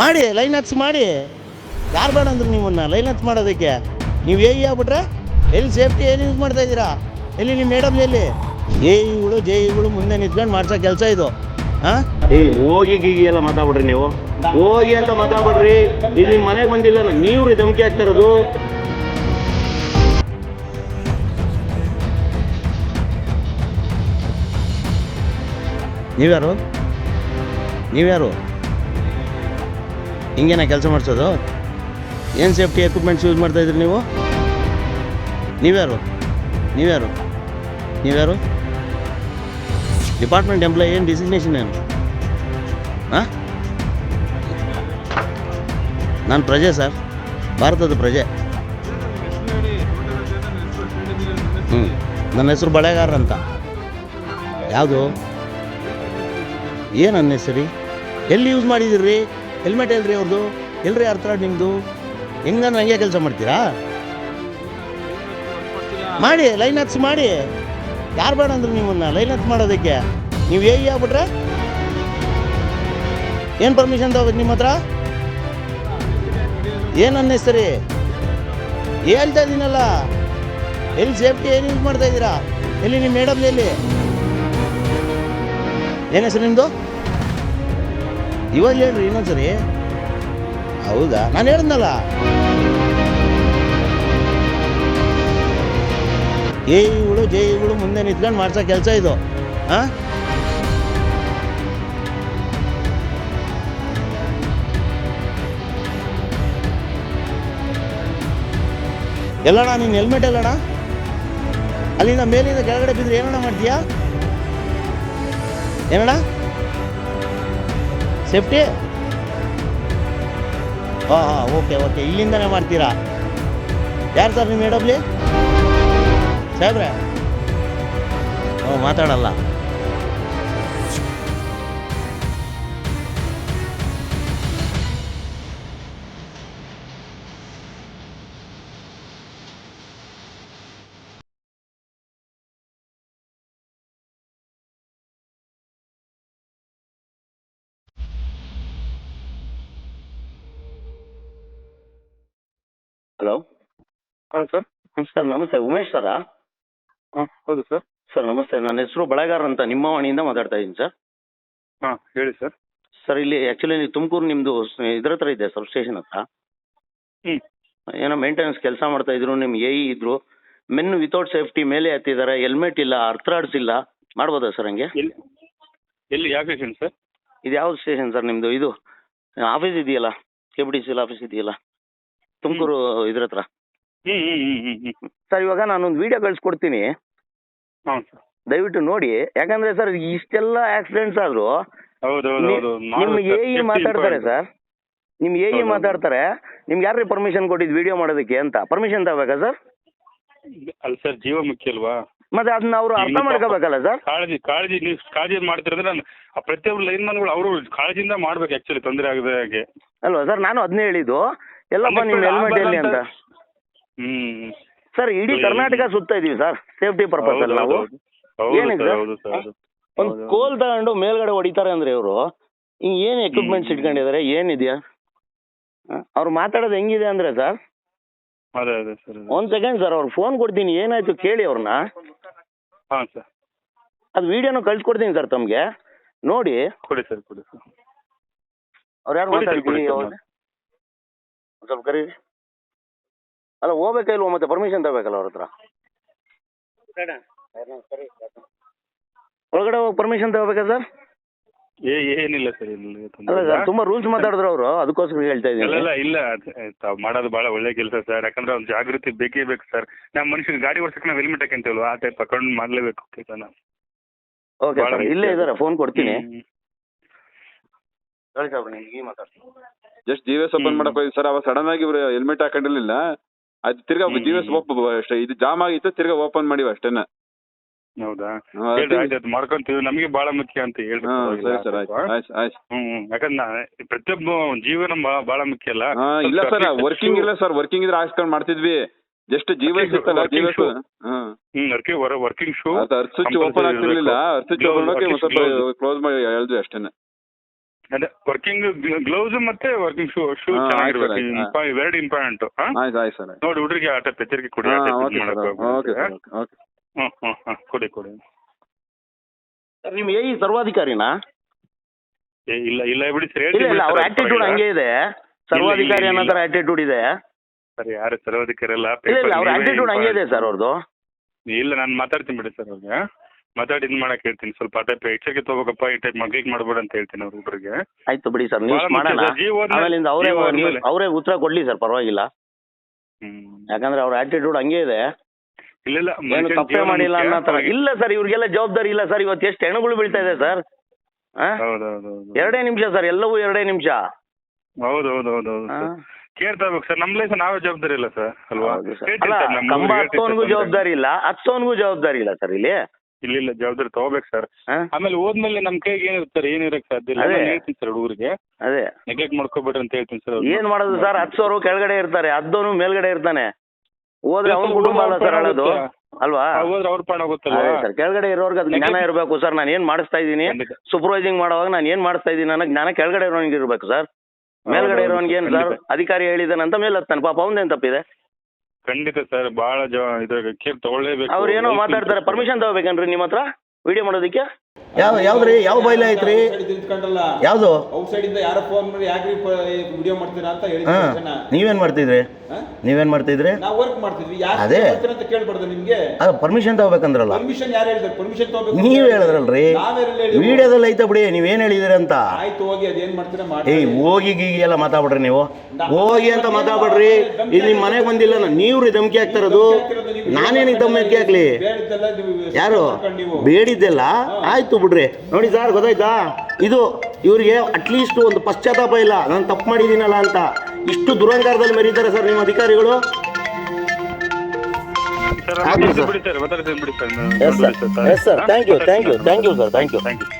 ಮಾಡಿ ಲೈನ್ ಹತ್ಸ್ ಮಾಡಿ. ಯಾರು ಬೇಡ ಅಂದ್ರೆ ನಿಮ್ಮನ್ನು ಲೈನ್ ಹತ್ಸ್ ಮಾಡೋದಕ್ಕೆ. ನೀವು ಏ ಆಗ್ಬಿಟ್ರೆ ಎಲ್ಲಿ ಸೇಫ್ಟಿ ಏನು ಯೂಸ್ ಮಾಡ್ತಾ ಇದ್ದೀರಾ? ಎಲ್ಲಿ ನಿಮ್ಮ ಮೇಡಮ್ ಎಲ್ಲಿ? ಎ ಇಗಳು ಜೆ ಇಗಳು ಮುಂದೆ ನಿಂತ್ಕೊಂಡು ಮಾಡ್ಸೋ ಕೆಲಸ ಇದು. ಹಾಂ ಏ ಹೋಗಿ ಗೀಗಿ ಎಲ್ಲ ಮಾತಾಡ್ಬಿಡ್ರಿ ನೀವು. ಹೋಗಿ ಅಂತ ಮಾತಾಡ್ಬಿಡ್ರಿ. ಇಲ್ಲಿ ಮನೆಗೆ ಬಂದಿಲ್ಲ ನೀವು ರೀ ಧಮಕಿ ಹಾಕ್ತಿರೋದು ನೀವ್ಯಾರು? ನೀವ್ಯಾರು? ಹಿಂಗೇನ ಕೆಲಸ ಮಾಡಿಸೋದು? ಏನು ಸೇಫ್ಟಿ ಎಕ್ವಿಪ್ಮೆಂಟ್ಸ್ ಯೂಸ್ ಮಾಡ್ತಾ ಇದ್ರಿ ನೀವು? ನೀವ್ಯಾರು? ನೀವ್ಯಾರು? ನೀವ್ಯಾರು? ಡಿಪಾರ್ಟ್ಮೆಂಟ್ ಎಂಪ್ಲಾಯ್ ಏನು ಡಿಸಿಗ್ನೇಷನ್ ಏನು? ಹಾಂ ನಾನು ಪ್ರಜೆ ಸರ್ ಭಾರತದ ಪ್ರಜೆ. ಹ್ಞೂ ನನ್ನ ಹೆಸರು ಬಳೆಗಾರ ಅಂತ. ಯಾವುದು? ಏನು ಅನ್ನೆಸರಿ ಎಲ್ಲಿ ಯೂಸ್ ಮಾಡಿದಿರಿ ಹೆಲ್ಮೆಟ್ ಎಲ್ರಿ ಅವ್ರದ್ದು ಎಲ್ರಿ ಅರ್ಥ ನಿಮ್ಮದು ಹೆಂಗಂದ್ರೆ ಹಂಗೆ ಕೆಲಸ ಮಾಡ್ತೀರಾ? ಮಾಡಿ ಲೈನ್ ಹಚ್ಚಿ ಮಾಡಿ. ಯಾರು ಬೇಡ ಅಂದ್ರೆ ನಿಮ್ಮನ್ನು ಲೈನ್ ಹಚ್ಚಿ ಮಾಡೋದಕ್ಕೆ. ನೀವು ಏ ಆಗ್ಬಿಟ್ರೆ? ಏನು ಪರ್ಮಿಷನ್ ತಗೋಬೇಕು ನಿಮ್ಮ ಹತ್ರ? ಏನು ಅನ್ನಿಸ್ತೀರಿ? ಹೇಳ್ತಾ ಇದ್ದೀನಲ್ಲ ಎಲ್ಲಿ ಸೇಫ್ಟಿ ಏನು ಯೂಸ್ ಮಾಡ್ತಾ ಇದ್ದೀರಾ ಎಲ್ಲಿ ನಿಮ್ಮ ಮೇಡಮ್ ಎಲ್ಲಿ ಏನು ಹೆಸರು ನಿಮ್ಮದು ಇವಾಗ ಹೇಳ್ರಿ ಇನ್ನೊಂದ್ಸರಿ? ಹೌದಾ? ನಾನು ಹೇಳಿದ್ನಲ್ಲ ಎ ಇಗಳು ಜೆ ಇಗಳು ಮುಂದೆ ನಿಂತ್ಕೊಂಡು ಮಾಡ್ಸೋ ಕೆಲಸ ಇದು. ಹಾಂ ಎಲ್ಲಣ್ಣ, ನೀನು ಹೆಲ್ಮೆಟ್ ಎಲ್ಲಣ್ಣ? ಅಲ್ಲಿಂದ ಮೇಲಿಂದ ಕೆಳಗಡೆ ಬಿದ್ದರೆ ಏನಣ್ಣ ಮಾಡ್ತೀಯಾ? ಏನಣ್ಣ? ಸೇಫ್ಟಿ? ಹಾಂ ಹಾಂ ಓಕೆ ಓಕೆ. ಇಲ್ಲಿಂದನೇ ಮಾಡ್ತೀರಾ? ಯಾರು ಸರ್ ನಿಮ್ಮ ಮೇಡಮ್ಲಿ ಸಾಹೇಬ್ರೆ? ಹ್ಞೂ ಮಾತಾಡಲ್ಲ. ಹಲೋ? ಹಾಂ ಸರ್. ಸರ್ ನಮಸ್ತೆ. ಉಮೇಶ್ ಸರಾ ಹಾಂ ಹೌದು ಸರ್. ಸರ್ ನಮಸ್ತೆ. ನನ್ನ ಹೆಸರು ಬಳೆಗಾರ ಅಂತ ನಿಮ್ಮ ವಾಣಿಯಿಂದ ಮಾತಾಡ್ತಾ ಇದ್ದೀನಿ ಸರ್. ಹಾಂ ಹೇಳಿ ಸರ್. ಸರ್ ಇಲ್ಲಿ ಆ್ಯಕ್ಚುಲಿ ತುಮಕೂರು ನಿಮ್ಮದು ಇದ್ರ ಹತ್ರ ಇದೆ ಸಬ್ ಸ್ಟೇಷನ್ ಹತ್ರ. ಹ್ಞೂ ಏನೋ ಮೇಂಟೆನೆನ್ಸ್ ಕೆಲಸ ಮಾಡ್ತಾ ಇದ್ರು ನಿಮ್ಮ ಎ ಇ ಇದ್ರು. ಮೆನ್ ವಿತೌಟ್ ಸೇಫ್ಟಿ ಮೇಲೆ ಹತ್ತಿದ್ದಾರೆ ಹೆಲ್ಮೆಟ್ ಇಲ್ಲ ಅರ್ಥ್ರಾಡ್ಸ್ ಇಲ್ಲ. ಮಾಡ್ಬೋದಾ ಸರ್ ಹಂಗೆ? ಎಲ್ಲಿ ಎಲ್ಲಿ ಯಾವ ಸ್ಟೇಷನ್ ಸರ್? ಇದು ಯಾವ ಸ್ಟೇಷನ್ ಸರ್ ನಿಮ್ಮದು ಇದು ಆಫೀಸ್ ಇದೆಯಲ್ಲ K B D C office ಇದೆಯಲ್ಲ. ತುಮಕೂರು ಇದ್ರ ಹತ್ರ? ಸರ್ ಇವಾಗ ನಾನೊಂದು ವಿಡಿಯೋ ಕಳ್ಸಿಕೊಡ್ತೀನಿ. ಸರ್. ದಯವಿಟ್ಟು ನೋಡಿ. ಯಾಕಂದ್ರೆ ಸರ್ ಇಷ್ಟೆಲ್ಲ ಆಕ್ಸಿಡೆಂಟ್ಸ್ ಆದ್ರು ಹೌದು ಹೌದು ಎ ಇ ಮಾತಾಡ್ತಾರೆ ಸರ್. ನಿಮ್ ಏ ಇ. ಮಾತಾಡ್ತಾರೆ. ನಿಮ್ಗೆ ಯಾರು ಪರ್ಮಿಷನ್ ಕೊಟ್ಟಿದ್ ವಿಡಿಯೋ ಮಾಡೋದಕ್ಕೆ ಅಂತ? ಪರ್ಮಿಷನ್ ತಗೋಬೇಕಾ ಸರ್? ಅಲ್ಲ ಸರ್ ಜೀವ ಮುಖ್ಯ ಅಲ್ವಾ? ಮತ್ತೆ ಅದನ್ನ ಅವರು ಅರ್ಥ ಮಾಡ್ಕೋಬೇಕಲ್ಲ ಸರ್? ಕಾಳಜಿ ಕಾಳಜಿ ನೀವು ಕಾಳಜಿ ಮಾಡ್ತಿರೋದ್ರೆ ನಾನು ಆ ಪ್ರತಿಯೊಬ್ಬರು ಲೈನ್ ಮನ್ಗಳು ಅವರು ಕಾಳಜಿಯಿಂದ ಮಾಡ್ಬೇಕು ಆಕ್ಚುಲಿ ತೊಂದರೆ ಆಗದೆ ಹಾಗೆ. ಅಲ್ವಾ ಸರ್? ನಾನು ಅದನ್ನೇ ಹೇಳಿದ್ದು. ಎಲ್ಲಪ್ಪ ನಿಮ್ಮ ಹೆಲ್ಮೆಟ್ ಎಲ್ಲಿ ಅಂತ. ಹ್ಮ್. ಸರ್ ಇಡೀ ಕರ್ನಾಟಕ ಸುತ್ತ ಇದೀವಿ ಸರ್ ಸೇಫ್ಟಿ ಪರ್ಪಸ್ ಅಲ್ಲಿ ನಾವು. ಏನಿದೆ? ಏನಕ್ಕೆ ಸರ್ ಒಂದು ಕೋಲ್ ತಗೊಂಡು ಮೇಲ್ಗಡೆ ಹೊಡಿತಾರೆ ಅಂದ್ರೆ ಇವರು ಹಿಂಗ್ ಏನು ಎಕ್ವಿಪ್ಮೆಂಟ್ಸ್ ಇಟ್ಕೊಂಡಿದ್ದಾರೆ ಏನಿದೆಯಾ? ಅವ್ರು ಮಾತಾಡೋದು ಹೆಂಗಿದೆ ಅಂದ್ರೆ ಸರ್? ಅದೇ ಅದೇ ಸರ್ ಒಂದ್ ಸೆಕೆಂಡ್ ಸರ್ ಅವ್ರು ಫೋನ್ ಕೊಡ್ತೀನಿ ಏನಾಯ್ತು ಕೇಳಿ ಅವ್ರನ್ನ ಹಾಂ ಸರ್. ಅದು ವಿಡಿಯೋನು ಕಳ್ಸ್ಕೊಡ್ತೀನಿ ಸರ್ ತಮಗೆ. ನೋಡಿ. ಕೊಡಿ ಸರ್ ಕೊಡಿ ಸರ್. ಅವ್ರು ಯಾರು ಮಾತಾಡ್ತೀನಿ ಒಂದ್ ಸ್ವಲ್ಪ ಕರೀರಿ. ಅಲ್ಲ ಹೋಗ್ಬೇಕಾ ಇಲ್ವ ಮತ್ತೆ? ಪರ್ಮಿಷನ್ ತಗೋಬೇಕಲ್ಲ ಅವ್ರ ಹತ್ರ? ಒಳಗಡೆ ಹೋಗಿ ಪರ್ಮಿಷನ್ ತಗೋಬೇಕಾ ಸರ್ ಏ ಏನಿಲ್ಲ ಸರ್ ಇಲ್ಲ ಅಲ್ಲ ಸರ್ ತುಂಬಾ ರೂಲ್ಸ್ ಮಾತಾಡಿದ್ರು ಅವರು. ಅದಕ್ಕೋಸ್ಕರ ಹೇಳ್ತಾ ಇಲ್ಲ ಇದ್ದೀನಿ ಇಲ್ಲ ಇಲ್ಲ ಮಾಡೋದು ಬಹಳ ಒಳ್ಳೆ ಕೆಲಸ ಸರ್ ಯಾಕಂದ್ರೆ ಒಂದು ಜಾಗೃತಿ ಬೇಕೇ ಬೇಕು ಸರ್ ನಮ್ಮ ಮನುಷ್ಯನ ಗಾಡಿ ಓಡಿಸಕ್ಕೆ ನಾವು ಹೆಲ್ಮೆಟ್ ಹಾಕಂತೀವಲ್ವ ಆ ಟೈಪ್ ಹಾಕೊಂಡು ಮಾಡಲೇಬೇಕು ಓಕೆ ಸರ್ ಇಲ್ಲೇ ಇದ್ದಾರೆ ಫೋನ್ ಕೊಡ್ತೀನಿ. ಹೇಳಿ ಸಾಬ್ರೆ ನಿಮ್ಗೆ ಮಾತಾಡ್ತೀನಿ. ಜಸ್ಟ್ ಜಿ ಎಸ್ ಓಪನ್ ಮಾಡಕ್ ಹೋಗಿ ಸರ್ ಅವಾಗ ಸಡನ್ ಆಗಿ ಇವ್ರು ಹೆಲ್ಮೆಟ್ ಹಾಕೊಂಡಿರ್ಲಿಲ್ಲ. ಅದು ತಿರ್ಗಾ ಜಿ ಎಸ್ ಓಪನ್ ಅಷ್ಟೇ ಇದು ಜಾಮ್ ಆಗಿತ್ತು ತಿರ್ಗಾ ಓಪನ್ ಮಾಡಿವಿ ಅಷ್ಟೇನಾ. ಹೌದಾ? ಹೇಳ್ರಿ ಅಷ್ಟೇ. ಆಯ್ತು ಮಾಡ್ಕೊಂತೀವಿ ನಮಗೆ ಬಹಳ ಮುಖ್ಯ ಅಂತ ಹೇಳಿ ಹಾ ಸರಿ ಸರ್ ಆಯ್ತು. ಆಯ್ತು ಆಯ್ತು ಹ್ಮ್ ಯಾಕಂದ್ರೆ ನಾ- ಪ್ರತಿಯೊಬ್ಬ ಜೀವನ ಬಹಳ ಮುಖ್ಯ ಅಲ್ಲ? ಹಾ ಇಲ್ಲ ಸರ್ ವರ್ಕಿಂಗ್ ಇಲ್ಲ ಸರ್ ವರ್ಕಿಂಗ್ ಇದ್ರೆ ಹಾಕ್ಸ್ಕೊಂಡ್ ಮಾಡ್ತಿದ್ವಿ. ಜಸ್ಟ್ ಜಿ ಎಸ್ ಇತ್ತಲ್ಲ ಜಿ working ಎಸ್ shoe. ಹ್ಮ್ ಹ್ಮ್ ವರ್ಕಿಂಗ್ ವರ್ಕಿಂಗ್ ಶೂ ಅದು ಅರ್ಥ ಸ್ವಿಚ್ ಓಪನ್ ಆಗ್ತಿರ್ಲಿಲ್ಲ ಅರ್ಥ ಸ್ವಿಚ್ ಓಪನ್ ಮಾಡೋಕೆ ಒಂದ್ ಸ್ವಲ್ಪ ಕ್ಲೋಸ್ ಮಾಡಿ ಹೇಳಿದ್ವಿ ಅಷ್ಟೇನೆ. ಅದೇ ವರ್ಕಿಂಗ್ ಗ್ಲೌಸ್ ಮತ್ತೆ ವರ್ಕಿಂಗ್ ಶೂ ಶೂ ಹಾ, ಆಯ್ತು ಚೆನ್ನಾಗಿರ್ಬೇಕು ಇವೆರಡು ಇಂಪಾರ್ಟೆಂಟ್ ಆಯ್ತು ಆಯ್ತು ಸರ್ ನೋಡಿ ಹುಡುಗರಿಗೆ ಆಟ ಎಚ್ಚರಿಕೆ ಕೊಡಿ ಆಟ ಓಕೆ ಸರ್ ಓಕೆ ಸರ್ ಹೋಗ್ಬೇಡಿ. ಓಕೆ. ಹ್ಮ್ ಹ್ಮ್ ಹ್ಮ್ ಕೊಡಿ ಕೊಡಿ. ಸರ್ ನಿಮ್ಮ ಎ ಸರ್ವಾಧಿಕಾರಿನಾ? ಏ, ಇಲ್ಲ ಇಲ್ಲ ಬಿಡಿ ಸರ್ ಇಲ್ಲ ಇಲ್ಲ ಅವ್ರ ಆಟಿಟ್ಯೂಡ್ ಹಂಗೆ ಇದೆ. ಸರ್ವಾಧಿಕಾರಿ ಅನ್ನೋ ಥರ ಆಟಿಟ್ಯೂಡ್ ಇದೆ. ಸರ್ ಯಾರು ಸರ್ವಾಧಿಕಾರಿ ಅಲ್ಲ? ಇಲ್ಲ ಇಲ್ಲ ಅವ್ರ ಆಟಿಟ್ಯೂಡ್ ಹಂಗೆ ಇದೆ ಸರ್ ಅವ್ರದ್ದು ಇಲ್ಲ ನಾನು ಮಾತಾಡ್ತೀನಿ ಬಿಡಿ ಸರ್ ಅವ್ರಿಗೆ. ಮಾತಾಡಿ ಇದು ಮಾಡಕ್ ಹೇಳ್ತೀನಿ. ಸ್ವಲ್ಪ ಆ ಟೈಪ್ ಎಚ್ಚರಿಕೆ ತಗೋಬೇಕಪ್ಪ ಈ ಟೈಪ್ ಮಗ್ಳಿಗೆ ಮಾಡ್ಬೇಡ ಅಂತ ಹೇಳ್ತೀನಿ ಅವ್ರ ಹುಡುಗರಿಗೆ ಆಯ್ತು ಬಿಡಿ ಸರ್ ನ್ಯೂಸ್ ಮಾಡೋಣ. ಆಮೇಲಿಂದ ಅವರೇ ಅವರೇ ಉತ್ತರ ಕೊಡ್ಲಿ ಸರ್ ಪರವಾಗಿಲ್ಲ. ಯಾಕಂದ್ರೆ ಅವ್ರ ಆಟಿಟ್ಯೂಡ್ ಹಂಗೆ ಇದೆ. ಇಲ್ಲ ಇಲ್ಲ ಏನು ತಪ್ಪೇ ಮಾಡಿಲ್ಲ ಅನ್ನೋ ತರ ಇಲ್ಲ ಸರ್ ಇವ್ರಿಗೆಲ್ಲ ಜವಾಬ್ದಾರಿ ಇಲ್ಲ ಸರ್ ಇವತ್ತು ಎಷ್ಟು ಹೆಣಗಳು ಬೀಳ್ತಾ ಇದೆ ಸರ್? ಎರಡೇ ನಿಮಿಷ ಸರ್ ಎಲ್ಲವೂ ಎರಡೇ ನಿಮಿಷ. ಹೌದು ಹೌದು ಹೌದು ಹೌದು ಸರ್ ಸರ್ ನಮ್ಮ ಲೈಫ್ ನಾವೇ ಜವಾಬ್ದಾರಿ ಇಲ್ಲ ಸರ್ ಅಲ್ವಾ? ಕಂಬ ಹತ್ತೋನ್ಗೂ ಜವಾಬ್ದಾರಿ ಇಲ್ಲ ಹತ್ತೋನ್ಗೂ ಜವಾಬ್ದಾರಿ ಇಲ್ಲ ಸರ್ ಇಲ್ಲಿ. ಇಲ್ಲ ಇಲ್ಲ ಜವಾಬ್ದಾರಿ ತಗೋಬೇಕು ಸರ್ ಆಮೇಲೆ ಹೋದ್ಮೇಲೆ ನಮ್ಮ ಕೈಗೆ ಏನಿರುತ್ತೆ ಸರ್ ಏನು ಇರಕ್ಕೆ ಸಾಧ್ಯ ಇಲ್ಲ. ಅದೇ. ನಾನು ಹೇಳ್ತೀನಿ ಸರ್ ಹುಡುಗರಿಗೆ. ಅದೇ. ನೆಗ್ಲೆಕ್ಟ್ ಮಾಡ್ಕೋಬೇಡ್ರಿ ಅಂತ ಹೇಳ್ತೀನಿ ಸರ್ ಏನ್ ಮಾಡೋದು ಸರ್ ಹತ್ಸೋರು ಕೆಳಗಡೆ ಇರ್ತಾರೆ. ಹದ್ದೋನು ಮೇಲ್ಗಡೆ ಇರ್ತಾನೆ. ಹೋದ್ರೆ ಅವ್ನ ಕುಟುಂಬ ಅಲ್ಲ ಸರ್ ಹೇಳೋದು. ಅಲ್ವಾ? ಹೋದ್ರೆ ಅವ್ರ ಪಾಣ ಗೊತ್ತಲ್ಲ ಅದೇ ಸರ್ ಕೆಳಗಡೆ ಇರೋರ್ಗೆ ಅದು ಜ್ಞಾನ ಇರಬೇಕು ಸರ್ ನಾನು ಏನ್ ಮಾಡಿಸ್ತಾ ಇದ್ದೀನಿ? ಖಂಡಿತ. ಸೂಪರ್ವೈಸಿಂಗ್ ಮಾಡುವಾಗ ನಾನು ಏನ್ ಮಾಡಿಸ್ತಾ ಇದ್ದೀನಿ ಅನ್ನೋ ಜ್ಞಾನ ಕೆಳಗಡೆ ಇರೋನಿಗೆ ಇರಬೇಕು ಸರ್ ಮೇಲ್ಗಡೆ ಹೌದು, ಇರೋನ್ಗೆ ಏನ್ ಸರ್ ಖಂಡಿತ. ಅಧಿಕಾರಿ ಹೇಳಿದಾನಂತ ಮೇಲೆ ಹತ್ತಾನೆ. ಪಾಪ ಅವನದೇನ್ ತಪ್ಪಿದೆ? ಖಂಡಿತ ಸರ್ ಬಹಳ ಜ ಇದ್ರಾಗ ಕೇರ್ ತಗೊಳ್ಳೇಬೇಕು. ಅವ್ರು ಏನೋ ಮಾತಾಡ್ತಾರೆ ಪರ್ಮಿಷನ್ ತಗೋಬೇಕೇನ್ರಿ ನಿಮ್ಮ ಹತ್ರ ವಿಡಿಯೋ ಮಾಡೋದಕ್ಕೆ? ಯಾವ ಯಾವ್ದ್ರಿ? ಯಾವ ಬಾಯ್ಲೆ ಐತ್ರಿ? ಯಾವ್ದು ಔಟ್ಸೈಡ್ ಇಂದ ಯಾರೋ ಫೋನ್ ಮಾಡಿ ಯಾಕ್ರಿ ವಿಡಿಯೋ ಮಾಡ್ತೀರಾ ಅಂತ ಹಾ. ಹೇಳಿದ್ರು ಜನ ನೀವೇನ್ ಮಾಡ್ತಿದ್ರಿ? ನೀವೇನ್ ಮಾಡ್ತಿದ್ರಿ? ನಾವು ವರ್ಕ್ ಮಾಡ್ತಿದ್ವಿ. ಅದೇ. ಅಂತ ಕೇಳ್ಬಾರ್ದು ನಿಮ್ಗೆ. ಅದು ಪರ್ಮಿಷನ್ ತಗೋಬೇಕಂದ್ರಲ್ಲ. ಪರ್ಮಿಷನ್ ಯಾರು ಹೇಳಿದ್ರು ಪರ್ಮಿಷನ್ ತಗೋಬೇಕು ನೀವ್ ಹೇಳಿದ್ರಲ್ರಿ. ವಿಡಿಯೋದಲ್ಲಿ ಐತ ಬಿಡಿ ನೀವೇನ್ ಹೇಳಿದಿರ ಅಂತ. ಆಯ್ತು ಹೋಗಿ ಅದೇನ್ ಮಾಡ್ತೀರಾ ಏಯ್ ಮಾಡಿ ಹೋಗಿ ಗೀಗಿ ಎಲ್ಲ ಮಾತಾಡ್ಬಿಡ್ರಿ ನೀವು. ಹೋಗಿ ಅಂತ ಮಾತಾಡ್ಬಿಡ್ರಿ. ಇಲ್ಲಿ ನಿಮ್ ಮನೆಗೆ ಬಂದಿಲ್ಲ ನಾನು. ನೀವು ರೀ ಧಮಕಿ ಹಾಕ್ತಾ ಇರೋದು ನಾನೇನಿಗೆ ಧಮಕಿ ಹಾಕ್ಲಿ? ಯಾರು? ಬೇಡಿದ್ದೆಲ್ಲ? ಆಯ್ತು ಬಿಡ್ರಿ ನೋಡಿ ಸರ್ ಗೊತ್ತಾಯ್ತಾ? ಇದು ಇವರಿಗೆ ಅಟ್ಲೀಸ್ಟ್ ಒಂದು ಪಶ್ಚಾತ್ತಾಪ ಇಲ್ಲ. ನಾನು ತಪ್ಪು ಮಾಡಿದ್ದೀನಲ್ಲ ಅಂತ. ಇಷ್ಟು ದುರಂಕಾರದಲ್ಲಿ ಮೆರೀತಾರೆ ಸರ್ ನಿಮ್ಮ ಅಧಿಕಾರಿಗಳು. ಬಿಡಿ ಸರ್ ಬಿಡಿ yes sir yes sir thank you thank you thank you sir thank you thank you